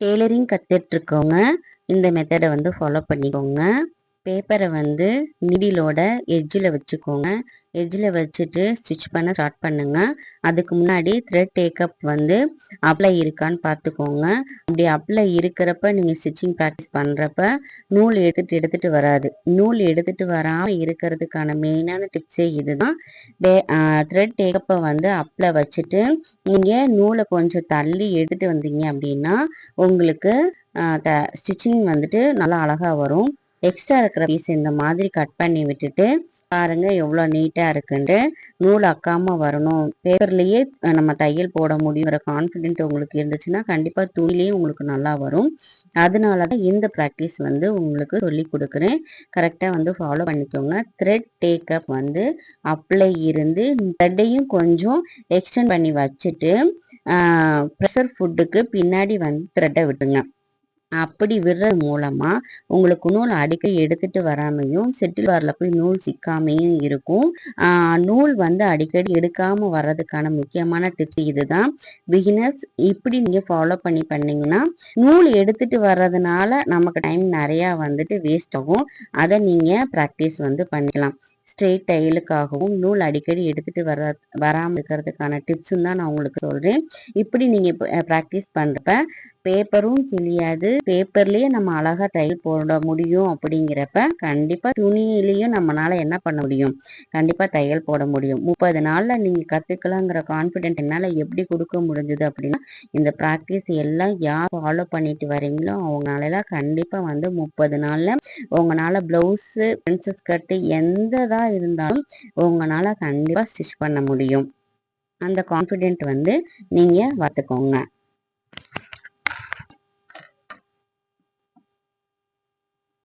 Tailoring கற்றுட்ருக்கவங்க இந்த மெத்தடை வந்து ஃபாலோ பண்ணிக்கோங்க. பேப்பரை வந்து நிடிலோட எட்ஜில் வச்சுக்கோங்க. எட்ஜில் வச்சுட்டு ஸ்டிச் பண்ண ஸ்டார்ட் பண்ணுங்க. அதுக்கு முன்னாடி த்ரெட் டேக்கப் வந்து அப்ளை இருக்கான்னு பார்த்துக்கோங்க. அப்படி அப்ளை இருக்கிறப்ப நீங்கள் ஸ்டிச்சிங் ப்ராக்டிஸ் பண்ணுறப்ப நூல் எடுத்துட்டு எடுத்துட்டு வராது. நூல் எடுத்துட்டு வராமல் இருக்கிறதுக்கான மெயினான டிப்ஸே இதுதான். த்ரெட் டேக்கப்பை வந்து அப்ளை வச்சுட்டு நீங்கள் நூலை கொஞ்சம் தள்ளி எடுத்துகிட்டு வந்தீங்க அப்படின்னா உங்களுக்கு ஸ்டிச்சிங் வந்துட்டு நல்லா அழகாக வரும். எக்ஸ்ட்ரா இருக்கிற பீஸ் இந்த மாதிரி கட் பண்ணி விட்டுட்டு பாருங்க எவ்வளோ நீட்டாக இருக்குன்ட்டு நூல் அக்காம வரணும். பேப்பர்லேயே நம்ம தையல் போட முடியுங்கிற கான்ஃபிடென்ட் உங்களுக்கு இருந்துச்சுன்னா கண்டிப்பாக துணிலேயும் உங்களுக்கு நல்லா வரும். அதனால தான் இந்த ப்ராக்டிஸ் வந்து உங்களுக்கு சொல்லி கொடுக்குறேன். கரெக்டாக வந்து ஃபாலோ பண்ணிக்கோங்க. த்ரெட் டேக்கப் வந்து அப்ளை இருந்து த்ரெட்டையும் கொஞ்சம் எக்ஸ்டெண்ட் பண்ணி வச்சுட்டு ப்ரெஷர் ஃபுட்டுக்கு பின்னாடி வந்து த்ரெட்டை விட்டுங்க அப்படி விடுறது மூலமா உங்களுக்கு நூல் அடிக்கடி எடுத்துட்டு வராமையும் செட்டில் வாரில் போய் நூல் சிக்காமையும் இருக்கும். நூல் வந்து அடிக்கடி எடுக்காம வர்றதுக்கான முக்கியமான டிப்ஸ் இதுதான். பிகினர்ஸ் இப்படி நீங்க ஃபாலோ பண்ணி பண்ணீங்கன்னா நூல் எடுத்துட்டு வர்றதுனால நமக்கு டைம் நிறையா வந்துட்டு வேஸ்ட் ஆகும். அதை நீங்க ப்ராக்டிஸ் வந்து பண்ணிக்கலாம். ஸ்ட்ரெயிட் டைலுக்காகவும் நூல் அடிக்கடி எடுத்துட்டு வர வராமல் இருக்கிறதுக்கான டிப்ஸும் தான் நான் உங்களுக்கு சொல்கிறேன் இப்படி நீங்கள் ப்ராக்டிஸ் பண்ணுறப்ப பேப்பரும் கிழியாது. பேப்பர்லயே நம்ம அழகா தையல் போட முடியும் அப்படிங்கிறப்ப கண்டிப்பா துணியிலையும் நம்மளால என்ன பண்ண முடியும்? கண்டிப்பா தையல் போட முடியும். முப்பது நாள்ல நீங்க கத்துக்கலாங்கிற கான்பிடென்ட் என்னால எப்படி கொடுக்க முடிஞ்சது அப்படின்னா இந்த ப்ராக்டிஸ் எல்லாம் யார் ஃபாலோ பண்ணிட்டு வரீங்களோ அவங்களால கண்டிப்பா வந்து முப்பது நாள்ல உங்களால பிளவுஸ் பிரின்சஸ் கட்டு எந்ததா இருந்தாலும் உங்களால கண்டிப்பா ஸ்டிச் பண்ண முடியும். அந்த கான்ஃபிடென்ட் வந்து நீங்க பார்த்துக்கோங்க